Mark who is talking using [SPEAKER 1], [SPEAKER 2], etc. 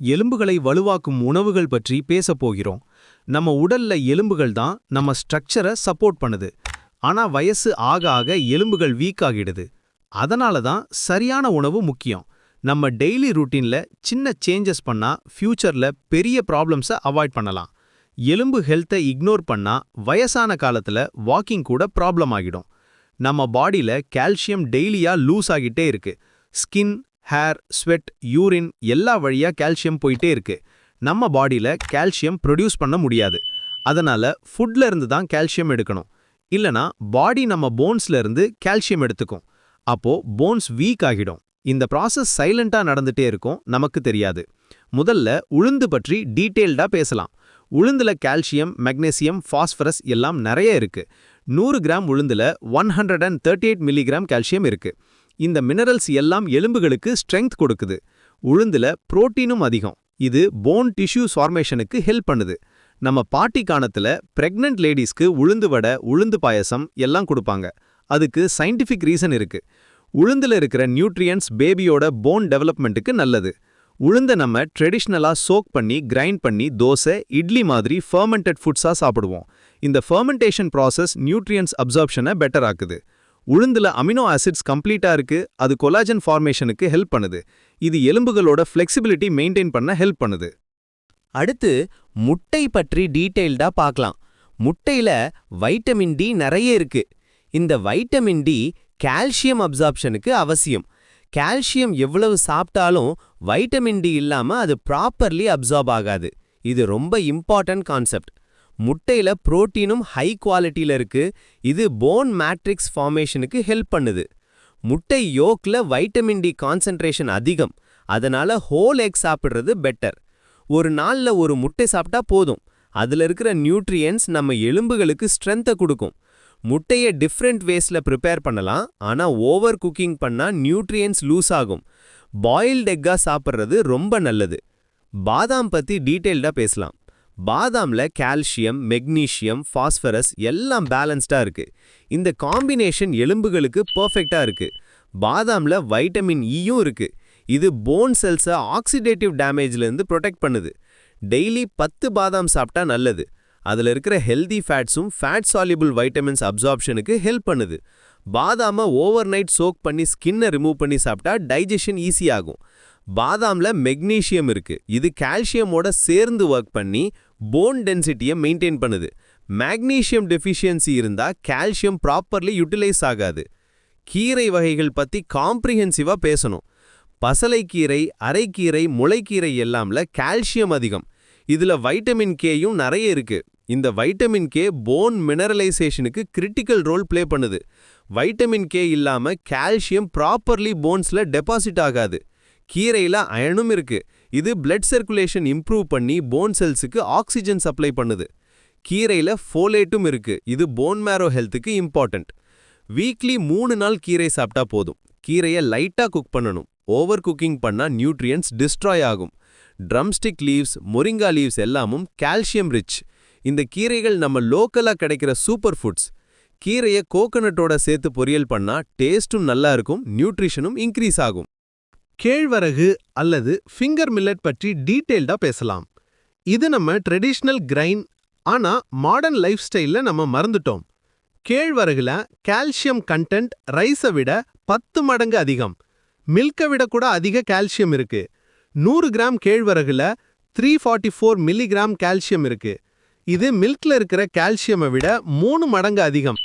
[SPEAKER 1] எலும்புகளை வலுவாக்கும் உணவுகள் பற்றி பேசப் போகிறோம். நம்ம உடல்ல எலும்புகள் தான் நம்ம ஸ்ட்ரக்சரை சப்போர்ட் பண்ணுது. ஆனா வயசு ஆக ஆக எலும்புகள் வீக் ஆகிடுது. அதனால தான் சரியான உணவு முக்கியம். நம்ம டெய்லி ரூட்டீன்ல சின்ன சேஞ்சஸ் பண்ணா ஃபியூச்சர்ல பெரிய ப்ராப்ளம்ஸை அவாய்ட் பண்ணலாம். எலும்பு ஹெல்த்தை இக்னோர் பண்ணா வயசான காலத்துல வாக்கிங் கூட ப்ராப்ளம் ஆகிடும். நம்ம பாடியில கால்சியம் டெய்லியா லூஸ் ஆகிட்டே இருக்கு. ஸ்கின் ஹேர் ஸ்வெட் யூரின் எல்லா வழியா கால்சியம் போயிட்டே இருக்கு. நம்ம பாடியில கால்சியம் ப்ரொடியூஸ் பண்ண முடியாது. அதனால ஃபுட்ல இருந்து தான் கால்சியம் எடுக்கணும். இல்லனா பாடி நம்ம போன்ஸ்ல இருந்து கால்சியம் எடுத்துக்கும். அப்போ போன்ஸ் வீக் ஆகிடும். இந்த ப்ராசஸ் சைலண்டா நடந்துட்டே இருக்கும் நமக்கு தெரியாது. முதல்ல உளுந்து பற்றி டீட்டெயில்டா பேசலாம். உளுந்துல கால்சியம் மெக்னீசியம் ஃபாஸ்பரஸ் எல்லாம் நிறைய இருக்கு. நூறு gram உளுந்துல one hundred and thirty eight milligram calcium இருக்கு. இந்த மினரல்ஸ் எல்லாம் எலும்புகளுக்கு ஸ்ட்ரெங்க் கொடுக்குது. உளுந்துல புரோட்டீனும் அதிகம். இது போன் டிஷ்யூ ஃபார்மேஷனுக்கு ஹெல்ப் பண்ணுது. நம்ம பாட்டி காலத்துல பிரெக்னன்ட் லேடிஸ்க்கு உளுந்து வடை உளுந்து பாயசம் எல்லாம் கொடுப்பாங்க. அதுக்கு சயின்டிஃபிக் ரீசன் இருக்கு. உளுந்துல இருக்கிற நியூட்ரியன்ஸ் பேபியோட போன் டெவலப்மெண்ட்டுக்கு நல்லது. உளுந்த நம்ம ட்ரெடிஷ்னலா சோக் பண்ணி கிரைண்ட் பண்ணி தோசை இட்லி மாதிரி ஃபர்மெண்டட் ஃபுட்ஸா சாப்பிடுவோம். இந்த ஃபர்மெண்டேஷன் ப்ராசஸ் நியூட்ரியன்ஸ் அப்சார்ப்ஷனை பெட்டர் ஆக்குது. உளுந்துல அமினோ ஆசிட்ஸ் கம்ப்ளீட்டா இருக்கு அது கொலாஜன் ஃபார்மேஷனுக்கு ஹெல்ப் பண்ணுது. இது எலும்புகளோட ஃப்ளெக்சிபிலிட்டி மெயின்டைன் பண்ண ஹெல்ப் பண்ணுது.
[SPEAKER 2] அடுத்து முட்டை பற்றி டீட்டெயில்டா பார்க்கலாம் முட்டையில வைட்டமின் டி நிறைய இருக்கு. இந்த வைட்டமின் டி கால்சியம் அப்சார்ப்ஷனுக்கு அவசியம். கால்சியம் எவ்வளவு சாப்பிட்டாலும் வைட்டமின் டி இல்லாம அது ப்ராப்பர்லி அப்சார்ப் ஆகாது. இது ரொம்ப இம்பார்ட்டன்ட் கான்செப்ட். முட்டையில புரோட்டீனும் ஹை குவாலிட்டியில இருக்கு. இது போன் மேட்ரிக்ஸ் ஃபார்மேஷனுக்கு ஹெல்ப் பண்ணுது. முட்டை யோக்ல வைட்டமின் டி கான்சென்ட்ரேஷன் அதிகம். அதனால ஹோல் எக் சாப்பிடுறது பெட்டர் ஒரு நாள்ல ஒரு முட்டை சாப்பிட்டா போதும். அதுல இருக்கிற நியூட்ரியன்ஸ் நம்ம எலும்புகளுக்கு ஸ்ட்ரென்த்தை கொடுக்கும். முட்டையை டிஃப்ரெண்ட் வேஸ்ல ப்ரிப்பேர் பண்ணலாம். ஆனா ஓவர் குக்கிங் பண்ணா நியூட்ரியன்ஸ் லூஸ் ஆகும். பாயில்டு எக்கா சாப்பிட்றது ரொம்ப நல்லது. பாதாம் பத்தி டீட்டெயில்டா பேசலாம். பாதாம்ல கால்சியம் மெக்னீஷியம் ஃபாஸ்பரஸ் எல்லாம் பேலன்ஸ்டா இருக்கு. இந்த காம்பினேஷன் எலும்புகளுக்கு பர்ஃபெக்டா இருக்கு. பாதாம்ல வைட்டமின் ஈயும் இருக்கு. இது போன் செல்ஸை ஆக்சிடேட்டிவ் டேமேஜ்லேருந்து ப்ரொடெக்ட் பண்ணுது. டெய்லி பத்து பாதாம் சாப்பிட்டா நல்லது. அதில் இருக்கிற ஹெல்தி ஃபேட்ஸும் ஃபேட் சால்யூபிள் வைட்டமின்ஸ் அப்சார்ப்ஷனுக்கு ஹெல்ப் பண்ணுது. பாதாமை ஓவர் நைட் சோக் பண்ணி ஸ்கின்னை ரிமூவ் பண்ணி சாப்பிட்டா டைஜஷன் ஈஸியாகும் பாதாமில் மெக்னீஷியம் இருக்குது இது கால்சியமோட சேர்ந்து ஒர்க் பண்ணி போன் டென்சிட்டியை மெயின்டைன் பண்ணுது. மேக்னீஷியம் டெஃபிஷியன்சி இருந்தால் கால்சியம் ப்ராப்பர்லி யூட்டிலைஸ் ஆகாது. கீரை வகைகள் பத்தி காம்ப்ரிஹென்சிவா பேசணும். பசலைக்கீரை அரைக்கீரை முளைக்கீரை எல்லாம்ல கால்சியம் அதிகம். இதுல வைட்டமின் கேயும் நிறைய இருக்கு. இந்த வைட்டமின் கே போன் மினரலைசேஷனுக்கு கிரிட்டிக்கல் ரோல் ப்ளே பண்ணுது. வைட்டமின் கே இல்லாம கால்சியம் ப்ராப்பர்லி போன்ஸ்ல டெபாசிட் ஆகாது. கீரையில அயனும் இருக்கு. இது பிளட் சர்க்குலேஷன் இம்ப்ரூவ் பண்ணி போன் செல்ஸுக்கு ஆக்சிஜன் சப்ளை பண்ணுது. கீரையில் ஃபோலேட்டும் இருக்கு. இது போன் மேரோ ஹெல்த்துக்கு இம்பார்ட்டன்ட் வீக்லி மூணு நாள் கீரை சாப்பிட்டா போதும். கீரையை லைட்டா குக் பண்ணணும். ஓவர் குக்கிங் பண்ணா நியூட்ரியன்ஸ் டிஸ்ட்ராய் ஆகும். ட்ரம்ஸ்டிக் லீவ்ஸ் மொரிங்கா லீவ்ஸ் எல்லாமும் கால்சியம் ரிச் இந்த கீரைகள் நம்ம லோக்கலாக கிடைக்கிற சூப்பர் ஃபுட்ஸ் கீரையை கோகனட்டோட சேர்த்து பொரியல் பண்ணா டேஸ்ட்டும் நல்லா இருக்கும் நியூட்ரிஷனும் இன்க்ரீஸ் ஆகும்.
[SPEAKER 1] கேழ்வரகு அல்லது ஃபிங்கர் மில்லட் பற்றி டீட்டெயில்டாக பேசலாம். இது நம்ம ட்ரெடிஷ்னல் கிரைன் ஆனா மாடர்ன் லைஃப் ஸ்டைலில் நம்ம மறந்துட்டோம். கேழ்வரகுல கால்சியம் கண்டென்ட் ரைஸை விட பத்து மடங்கு அதிகம். மில்கை விட கூட அதிக கால்சியம் இருக்கு. நூறு gram கேழ்வரகுல three forty four milligram calcium இருக்கு. இது மில்க்ல இருக்கிற கால்சியமை விட மூணு மடங்கு அதிகம்.